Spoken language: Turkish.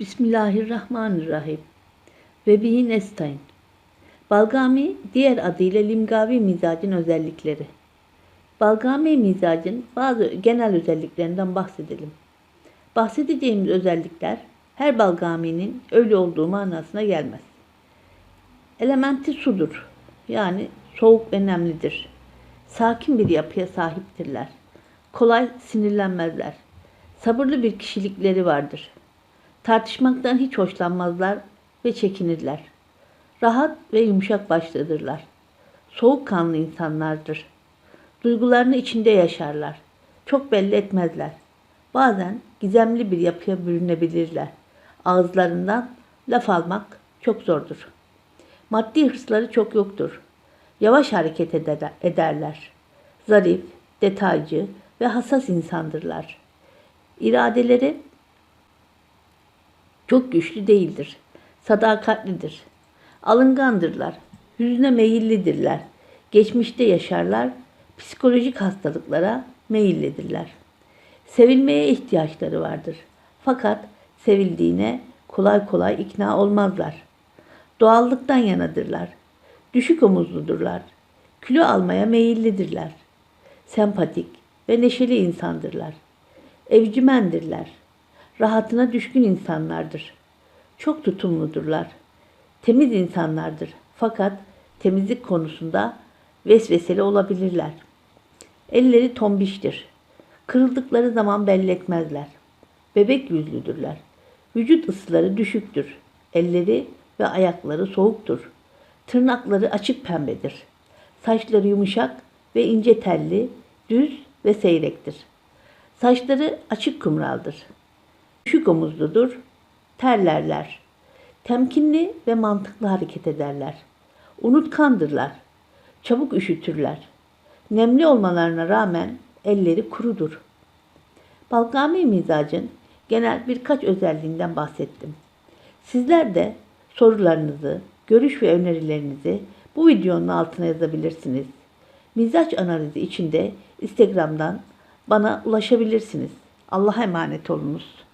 Bismillahirrahmanirrahim. Ve bihi nestaîn. Balgami diğer adıyla limgavi mizacın özellikleri. Balgami mizacın bazı genel özelliklerinden bahsedelim. Bahsedeceğimiz özellikler her balgaminin öyle olduğu manasına gelmez. Elementi sudur. Yani soğuk ve nemlidir. Sakin bir yapıya sahiptirler. Kolay sinirlenmezler. Sabırlı bir kişilikleri vardır. Tartışmaktan hiç hoşlanmazlar ve çekinirler. Rahat ve yumuşak başlıdırlar. Soğukkanlı insanlardır. Duygularını içinde yaşarlar. Çok belli etmezler. Bazen gizemli bir yapıya bürünebilirler. Ağızlarından laf almak çok zordur. Maddi hırsları çok yoktur. Yavaş hareket eder- ederler. Zarif, detaycı ve hassas insandırlar. İradeleri çok güçlü değildir. Sadakatlidir. Alıngandırlar. Hüzne meyillidirler. Geçmişte yaşarlar. Psikolojik hastalıklara meyillidirler. Sevilmeye ihtiyaçları vardır. Fakat sevildiğine kolay kolay ikna olmazlar. Doğallıktan yanadırlar. Düşük omuzludurlar. Kilo almaya meyillidirler. Sempatik ve neşeli insandırlar. Evcimendirler. Rahatına düşkün insanlardır. Çok tutumludurlar. Temiz insanlardır. Fakat temizlik konusunda vesveseli olabilirler. Elleri tombiştir. Kırıldıkları zaman belli etmezler. Bebek yüzlüdürler. Vücut ısıları düşüktür. Elleri ve ayakları soğuktur. Tırnakları açık pembedir. Saçları yumuşak ve ince telli, düz ve seyrektir. Saçları açık kumraldır. Düşük omuzludur, terlerler. Temkinli ve mantıklı hareket ederler. Unutkandırlar. Çabuk üşütürler. Nemli olmalarına rağmen elleri kurudur. Balgami mizacın genel birkaç özelliğinden bahsettim. Sizler de sorularınızı, görüş ve önerilerinizi bu videonun altına yazabilirsiniz. Mizaç analizi için de Instagram'dan bana ulaşabilirsiniz. Allah'a emanet olunuz.